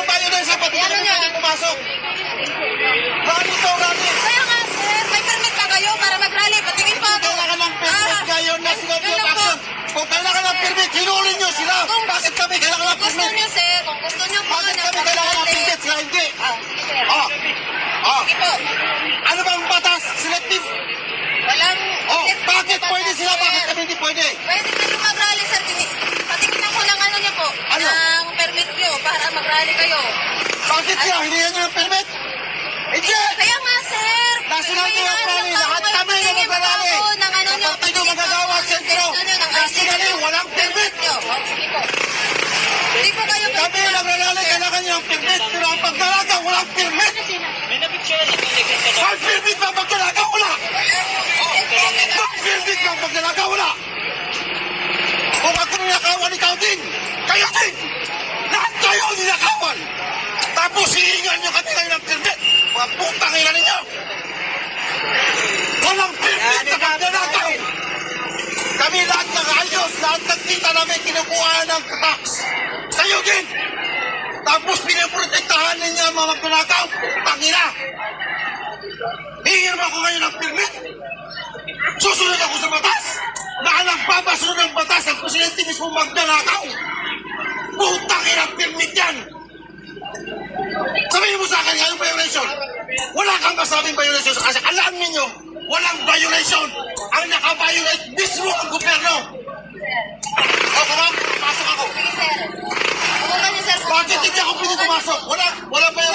pumasok. Rally to, rally. Kaya nga, sir, may permit pa kayo para mag-rally. Patingin pa ako. Kailangan ng permit Ah, ngayon na sinabi lang po. action. Kung kailangan ng permit, hinuli nyo sila. Kung- Bakit kami kailangan ng Kung gusto permit? niyo, sir, kung gusto niyo po Bakit kami kailangan ng permit? Sila hindi. Ah. Ah, ah. Po. Ano bang batas? Selective. Walang... Oh, bakit pwede sila? Bakit kami hindi pwede? Pwede kayo mag-rally, sir. Tini- Patingin ako ng ano niyo po. Ano? Ng permit niyo para mag-rally kayo. Bakit sila? Hinihingi nyo ng permit? Hindi! Kaya nga, sir. Day of ano Rally, lahat kami na ako ng ano niyo, Kapag sino patingin pa magagawa, ako ng sentro. niyo, National ID. walang permit. niyo. Hindi po kayo Kami nagrarally, kailangan nyo ng permit. Pero ang pagdalaga, walang permit. May nabitsura na kung naging ka Ang permit ba pagdalaga? Wala. Ang permit ba pagdalaga? Wala. Kung ako ninakawan, ikaw din. Lahat kayo ninakawan. Tapos kami kayo ng permit. Mga putang ina ninyo. Walang permit na pagdalagaw. Kami lahat ng ayos, lahat ng kita namin kinukuha ng tax. Kayo din. Tapos pinaprotektahan ninyo ang mga magnanakaw. Tangina! Hingin mo ako ngayon ng permit. Susunod ako sa batas. Na alam babasunod ng batas ang presidente mismo magnanakaw. Putang ina permit yan. Sabihin mo sa akin ngayong violation. Wala kang masabing violation kasi alam ninyo, walang violation. Ang nakabiolate mismo ang gobyerno. O, kuma, pasok ako. Bakit hindi ako pwede pumasok? Wala, walang violation.